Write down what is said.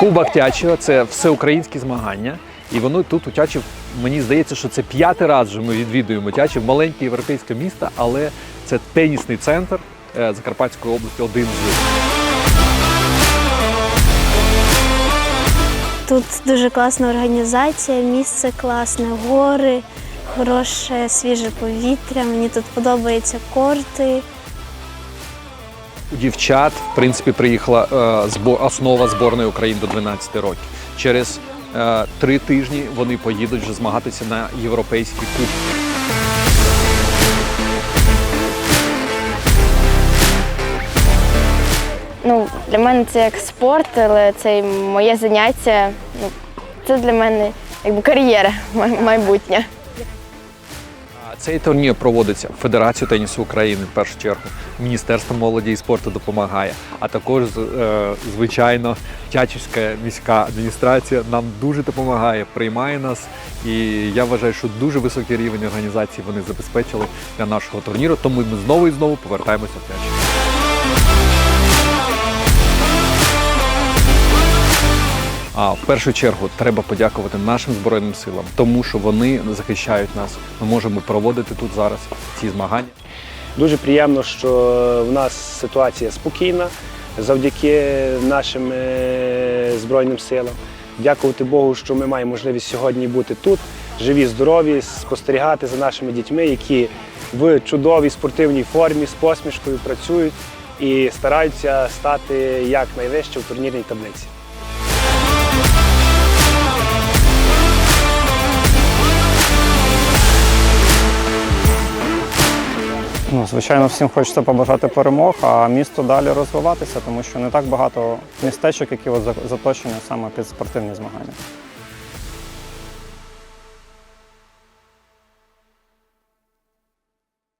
Кубок Тячева це всеукраїнські змагання. І воно тут у Тячів, мені здається, що це п'ятий раз вже ми відвідуємо Тячів, маленьке європейське місто, але це тенісний центр е, Закарпатської області, один з. Тут дуже класна організація, місце класне, гори, хороше свіже повітря. Мені тут подобаються корти. У дівчат, в принципі, приїхала е, основа зборної України до 12 років. Через е, три тижні вони поїдуть вже змагатися на європейський кубок. Ну, для мене це як спорт, але це і моє заняття. Ну, це для мене якби кар'єра май- майбутня. Цей турнір проводиться Федерацією тенісу України в першу чергу. Міністерство молоді і спорту допомагає, а також е, звичайно Тячівська міська адміністрація нам дуже допомагає, приймає нас. І я вважаю, що дуже високий рівень організації вони забезпечили для нашого турніру. Тому ми знову і знову повертаємося в Тячів. А в першу чергу треба подякувати нашим збройним силам, тому що вони захищають нас. Ми можемо проводити тут зараз ці змагання. Дуже приємно, що в нас ситуація спокійна завдяки нашим е, Збройним силам. Дякувати Богу, що ми маємо можливість сьогодні бути тут, живі, здорові, спостерігати за нашими дітьми, які в чудовій спортивній формі з посмішкою працюють і стараються стати якнайвище в турнірній таблиці. Ну, звичайно, всім хочеться побажати перемог, а місто далі розвиватися, тому що не так багато містечок, які от заточені саме під спортивні змагання.